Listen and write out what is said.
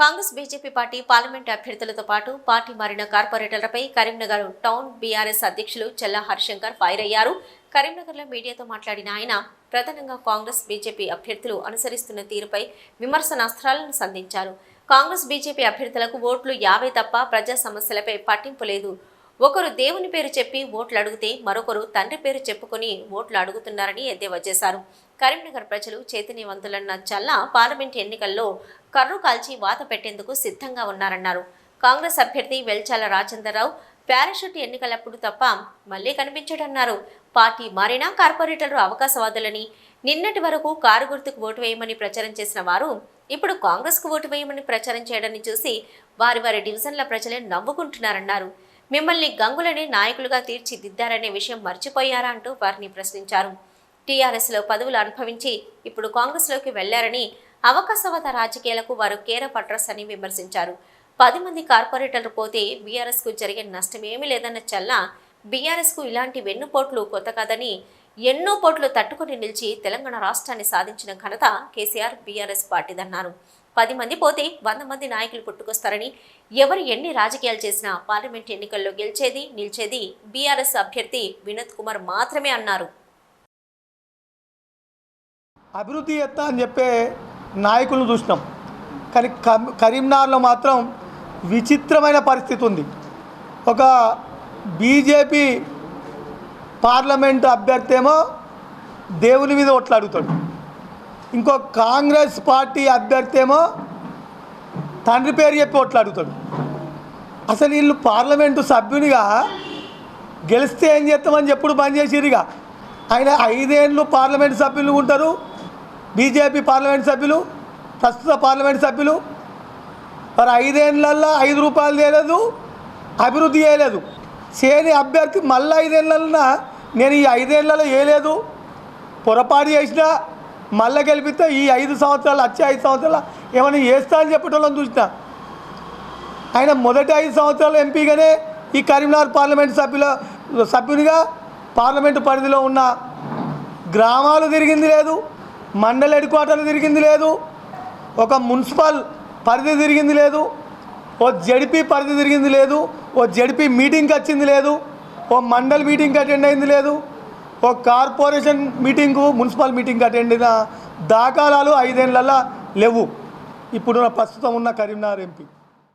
Congress BJP party parliament అభ్యర్థులతో పాటు party మారిన కార్పొరేటర్లపై కరీంనగర్ టౌన్ బీఆర్ఎస్ అధ్యక్షులు చెల్లా హరిశంకర్ ఫైర్ అయ్యారు. కరీంనగర్లో మీడియాతో మాట్లాడిన ఆయన ప్రధానంగా కాంగ్రెస్ బీజేపీ అభ్యర్థులు అనుసరిస్తున్న తీరుపై విమర్శనాస్త్రాలను సంధించారు. కాంగ్రెస్ బీజేపీ అభ్యర్థులకు ఓట్లు యావే తప్ప ప్రజా సమస్యలపై పట్టింపు లేదు. ఒకరు దేవుని పేరు చెప్పి ఓట్లు అడిగితే మరొకరు తండ్రి పేరు చెప్పుకొని ఓట్లు అడుగుతున్నారని ఎద్దేవా చేశారు. కరీంనగర్ ప్రజలు చైతన్యవంతులన్న చల్లా పార్లమెంట్ ఎన్నికల్లో కర్రు కాల్చి వాత పెట్టేందుకు సిద్ధంగా ఉన్నారన్నారు. కాంగ్రెస్ అభ్యర్థి వెల్చాల రాజేందర్రావు పారాషూట్ ఎన్నికలప్పుడు తప్ప మళ్ళీ కనిపించడన్నారు. పార్టీ మారినా కార్పొరేటర్లు అవకాశవాదులని నిన్నటి వరకు కారు గుర్తుకు ఓటు వేయమని ప్రచారం చేసిన వారు ఇప్పుడు కాంగ్రెస్కు ఓటు వేయమని ప్రచారం చేయడాన్ని చూసి వారి వారి డివిజన్ల ప్రజలే నవ్వుకుంటున్నారన్నారు. మిమ్మల్ని గంగులని నాయకులుగా తీర్చిదిద్దారనే విషయం మర్చిపోయారా అంటూ వారిని ప్రశ్నించారు. టీఆర్ఎస్లో పదవులు అనుభవించి ఇప్పుడు కాంగ్రెస్లోకి వెళ్ళారని అవకాశవాద రాజకీయాలకు వారు కేర పట్రస్ అని విమర్శించారు. పది మంది కార్పొరేటర్లు పోతే బీఆర్ఎస్కు జరిగే నష్టమేమీ లేదన్న చల్లా బీఆర్ఎస్కు ఇలాంటి వెన్నుపోట్లు కొత్త కాదని ఎన్నో పోట్లు తట్టుకుని నిలిచి తెలంగాణ రాష్ట్రాన్ని సాధించిన ఘనత కేసీఆర్ బీఆర్ఎస్ పార్టీదన్నారు. పది మంది పోతే వంద మంది నాయకులు పుట్టుకొస్తారని ఎవరు ఎన్ని రాజకీయాలు చేసినా పార్లమెంట్ ఎన్నికల్లో గెలిచేది నిలిచేది బీఆర్ఎస్ అభ్యర్థి వినోద్ కుమార్ మాత్రమే అన్నారు. అభివృద్ధి ఎత్తా అని చెప్పే నాయకులను చూసినాం. కానీ కరీంనగర్లో మాత్రం విచిత్రమైన పరిస్థితి ఉంది. ఒక బీజేపీ పార్లమెంటు అభ్యర్థి ఏమో దేవుని మీద ఓట్లు అడుగుతాడు ఇంకో కాంగ్రెస్ పార్టీ అభ్యర్థి ఏమో తండ్రి పేరు చెప్పి ఓట్లు అడుగుతాడు అసలు వీళ్ళు పార్లమెంటు సభ్యునిగా గెలిస్తే ఏం చేస్తామని చెప్పుడు బంద్ చేసిరిగా ఆయన ఐదేళ్ళు పార్లమెంట్ సభ్యులు ఉంటారు. బీజేపీ పార్లమెంట్ సభ్యులు ప్రస్తుత పార్లమెంట్ సభ్యులు. మరి ఐదేళ్ళలో ఐదు రూపాయలు చేయలేదు అభివృద్ధి చేయలేదు. చేయని అభ్యర్థి మళ్ళీ ఐదేళ్ళలో నేను ఈ ఐదేళ్ళలో వేయలేదు పొరపాటు చేసినా మళ్ళీ గెలిపిస్తే ఈ ఐదు సంవత్సరాలు వచ్చే ఐదు సంవత్సరాలు ఏమైనా చేస్తా అని చెప్పేటోళ్ళని చూసిన. ఆయన మొదటి ఐదు సంవత్సరాలు ఎంపీగానే ఈ కరీంనగర్ పార్లమెంట్ సభ్యుల సభ్యునిగా పార్లమెంటు పరిధిలో ఉన్న గ్రామాలు తిరిగింది లేదు మండల హెడ్ క్వార్టర్లు తిరిగింది లేదు ఒక మున్సిపల్ పరిధి తిరిగింది లేదు ఓ జడిపి పరిధి తిరిగింది లేదు ఓ జడిపి మీటింగ్కి వచ్చింది లేదు ఓ మండల్ మీటింగ్కి అటెండ్ అయింది లేదు. ఓ కార్పొరేషన్ మీటింగు మున్సిపల్ మీటింగ్కి అటెండ్ అయిన దాఖలాలు ఐదేళ్ళలో లేవు. ఇప్పుడున్న ప్రస్తుతం ఉన్న కరీంనగర్ ఎంపీ.